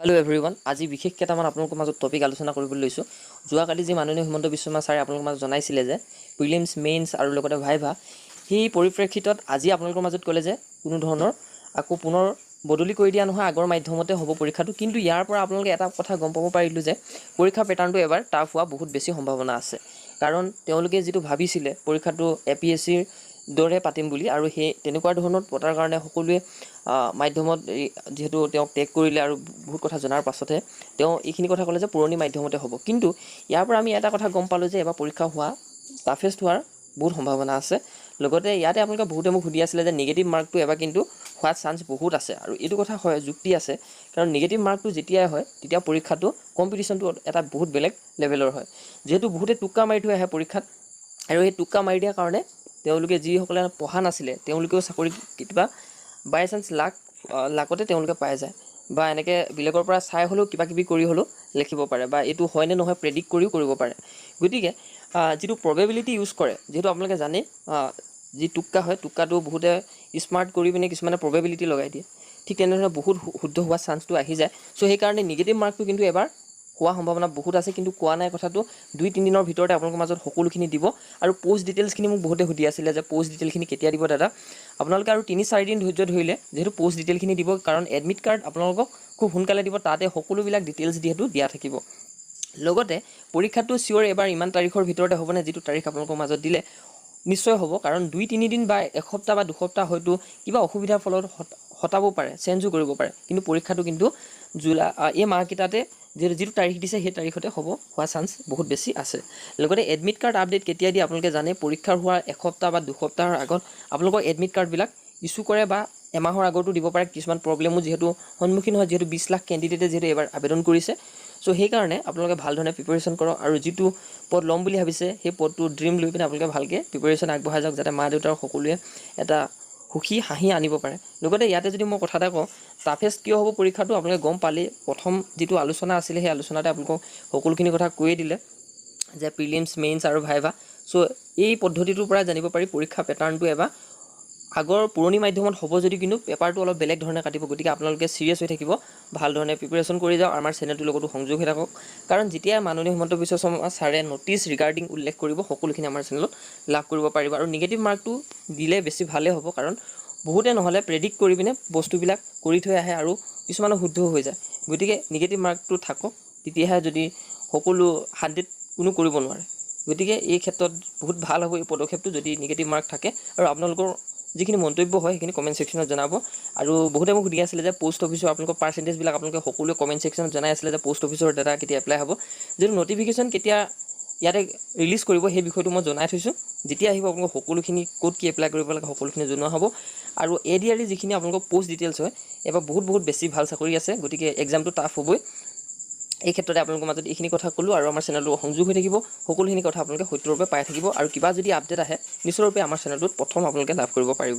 Hello everyone আজি বিশেষ কেইটামান আপোনালোকৰ মাজত টপিক আলোচনা কৰিবলৈ লৈছোঁ। যোৱাকালি যি মাননীয় হিমন্ত বিশ্ব শৰ্মা ছাৰে আপোনালোকৰ মাজত জনাইছিলে যে প্ৰিলিমছ মেইনছ আৰু লগতে ভাইভা সেই পৰিপ্ৰেক্ষিতত আজি আপোনালোকৰ মাজত ক'লে যে কোনো ধৰণৰ আকৌ পুনৰ বদলি কৰি দিয়া নহয় আগৰ মাধ্যমতে হ'ব পৰীক্ষাটো। কিন্তু ইয়াৰ পৰা আপোনালোকে এটা কথা গম পাব পাৰিলোঁ যে পৰীক্ষা পেটাৰ্ণটো এবাৰ টাফ হোৱা বহুত বেছি সম্ভাৱনা আছে। কাৰণ তেওঁলোকে যিটো ভাবিছিলে পৰীক্ষাটো এ পি এছ চিৰ দৰে পাতিম বুলি আৰু সেই তেনেকুৱা ধৰণৰ পতাৰ কাৰণে সকলোৱে মাধ্যমত যিহেতু তেওঁক টেগ কৰিলে আৰু বহুত কথা জনাৰ পাছতহে তেওঁ এইখিনি কথা ক'লে যে পুৰণি মাধ্যমতে হ'ব। কিন্তু ইয়াৰ পৰা আমি এটা কথা গম পালোঁ যে এবাৰ পৰীক্ষা হোৱা টাফেষ্ট হোৱাৰ বহুত সম্ভাৱনা আছে। লগতে ইয়াতে আপোনালোকে বহুতে মোক সুধি আছিলে যে নিগেটিভ মাৰ্কটো এবাৰ কিন্তু হোৱাৰ চান্স বহুত আছে। আৰু এইটো কথা হয় যুক্তি আছে। কাৰণ নিগেটিভ মাৰ্কটো যেতিয়াই হয় তেতিয়া পৰীক্ষাটো কম্পিটিশ্যনটো এটা বহুত বেলেগ লেভেলৰ হয়। যিহেতু বহুতে টোক্কা মাৰি থৈ আহে পৰীক্ষাত। আৰু সেই টোক্কা মাৰি দিয়াৰ কাৰণে তেওঁলোকে যিসকলে পঢ়া নাছিলে তেওঁলোকেও চাকৰি কেতিয়াবা বাই চান্স লাক লাকতে তেওঁলোকে পাই যায়। বা এনেকৈ বেলেগৰ পৰা চাই হ'লেও কিবা কিবি কৰি হ'লেও লিখিব পাৰে বা এইটো হয়নে নহয় প্ৰেডিক্ট কৰিও কৰিব পাৰে। গতিকে যিটো প্ৰবেবিলিটি ইউজ কৰে যিহেতু আপোনালোকে জানেই যি টোক্কা হয় টোক্কাটো বহুতে স্মাৰ্ট কৰি পিনে কিছুমানে প্ৰবেবিলিটি লগাই দিয়ে। ঠিক তেনেধৰণে বহুত শুদ্ধ হোৱা চান্সটো আহি যায়। চ' সেইকাৰণে নিগেটিভ মাৰ্কটো কিন্তু এবাৰ হোৱা সম্ভাৱনা বহুত আছে কিন্তু কোৱা নাই কথাটো। দুই তিনিদিনৰ ভিতৰতে আপোনালোকৰ মাজত সকলোখিনি দিব। আৰু প'ষ্ট ডিটেইলছখিনি মোক বহুতে সুধি আছিলে যে প'ষ্ট ডিটেইলখিনি কেতিয়া দিব দাদা। আপোনালোকে আৰু তিনি চাৰিদিন ধৈৰ্য ধৰিলে যিহেতু প'ষ্ট ডিটেইলখিনি দিব কাৰণ এডমিট কাৰ্ড আপোনালোকক খুব সোনকালে দিব তাতে সকলোবিলাক ডিটেইলছ যিহেতু দিয়া থাকিব। লগতে পৰীক্ষাটো চিয়'ৰ এবাৰ ইমান তাৰিখৰ ভিতৰতে হ'বনে যিটো তাৰিখ আপোনালোকৰ মাজত দিলে নিশ্চয় হ'ব। কাৰণ দুই তিনিদিন বা এসপ্তাহ বা দুসপ্তাহ হয়তো কিবা অসুবিধাৰ ফলত হটাব পাৰে চেঞ্জো কৰিব পাৰে। কিন্তু পৰীক্ষাটো কিন্তু জুলাই এই মাহকেইটাতে যিহেতু যিটো তাৰিখ দিছে, সেই তাৰিখতে হ'ব হোৱা চান্স বহুত বেছি আছে। লগতে এডমিট কাৰ্ড আপডেট কেতিয়া দিয়ে আপোনালোকে জানে? পৰীক্ষাৰ হোৱাৰ এসপ্তাহ বা দুসপ্তাহৰ আগত আপোনালোকৰ এডমিট কাৰ্ডবিলাক ইছ্যু কৰে বা এমাহৰ আগতো দিব পাৰে। কিছুমান প্ৰব্লেমো যিহেতু সন্মুখীন হয়, যিহেতু বিছ লাখ কেণ্ডিডেটে যিহেতু এবাৰ আবেদন কৰিছে। চ' সেইকাৰণে আপোনালোকে ভালো ধৰণে প্ৰিপেৰেশ্যন কৰক আৰু যিটো পদ ল'ম বুলি ভাবিছে, সেই পদটো ড্ৰিম লৈ পিনে আপোনালোকে ভালকৈ প্ৰিপেৰেশ্যন আগবঢ়াই যাওক, যাতে মা দেউতাৰ সকলোৱে এটা সুখী হাঁহি আনিব পাৰে। লগতে ইয়াতে যদি মই কথা এটা কওঁ টাফেষ্ট কিয় হ'ব পৰীক্ষাটো? আপোনালোকে গম পালেই। প্ৰথম যিটো আলোচনা আছিলে সেই আলোচনাতে আপোনালোকক সকলোখিনি কথা কৈয়ে দিলে যে প্ৰিলিমছ মেইনছ আৰু ভাইভা। চ' এই পদ্ধতিটোৰ পৰা জানিব পাৰি পৰীক্ষা পেটাৰ্ণটো এবাৰ। আগৰ পুৰণি মাধ্যমত হ'ব যদি কিন্তু পেপাৰটো অলপ বেলেগ ধৰণে কাটিব গতিকে আপোনালোকে চিৰিয়াছ হৈ থাকিব ভাল ধৰণে প্ৰিপেৰেশ্যন কৰি যাওক আমাৰ চেনেলটোৰ লগতো সংযোগ হৈ থাকক। কাৰণ যেতিয়া মাননীয় হিমন্ত বিশ্ব শৰ্মা ছাৰে ন'টিছ ৰিগাৰ্ডিং উল্লেখ কৰিব সকলোখিনি আমাৰ চেনেলত লাভ কৰিব পাৰিব। আৰু নিগেটিভ মাৰ্কটো দিলে বেছি ভালেই হ'ব কাৰণ বহুতে নহ'লে প্ৰেডিক্ট কৰি পিনে বস্তুবিলাক কৰি থৈ আহে আৰু কিছুমানৰ শুদ্ধও হৈ যায়। গতিকে নিগেটিভ মাৰ্কটো থাকক তেতিয়াহে যদি সকলো হাণ্ড্ৰেড কোনো কৰিব নোৱাৰে। গতিকে এই ক্ষেত্ৰত বহুত ভাল হ'ব এই পদক্ষেপটো যদি নিগেটিভ মাৰ্ক থাকে। আৰু আপোনালোকৰ যিখিনি মন্তব্য হয়, সেইখিনি কমেণ্ট ছেকশ্যনত জনাব। আৰু বহুতে মোক সুধি আছিলে যে পোষ্ট অফিচৰ আপোনালোকৰ পাৰ্চেণ্টেজবিলাক আপোনালোকে সকলোৱে কমেণ্ট ছেকশ্যনত জনাই আছিলে যে পোষ্ট অফিচৰ ডাটা কেতিয়া এপ্লাই হ'ব। যিটো নটিফিকেশ্যন কেতিয়া ইয়াতে ৰিলিজ কৰিব, সেই বিষয়টো মই জনাই থৈছোঁ। যেতিয়া আহিব আপোনালোকক সকলোখিনি ক'ত কি এপ্লাই কৰিব লাগে, সকলোখিনি জনোৱা হ'ব। আৰু এ ডি আৰ ই যিখিনি আপোনালোকৰ পোষ্ট ডিটেইলছ হয় এবাৰ বহুত বহুত বেছি ভালো চাকৰি আছে, গতিকে এক্সামটো টাফ হ'বই। এই ক্ষেত্ৰতে আপোনালোকৰ মাজত এইখিনি কথা ক'লোঁ আৰু আমাৰ চেনেলটো সংযোগ হৈ থাকিব। সকলোখিনি কথা আপোনালোকে সত্যৰূপে পাই থাকিব আৰু কিবা যদি আপডেট আহে, নিশ্চয়ৰূপে আমাৰ চেনেলটোত প্ৰথম আপোনালোকে লাভ কৰিব পাৰিব।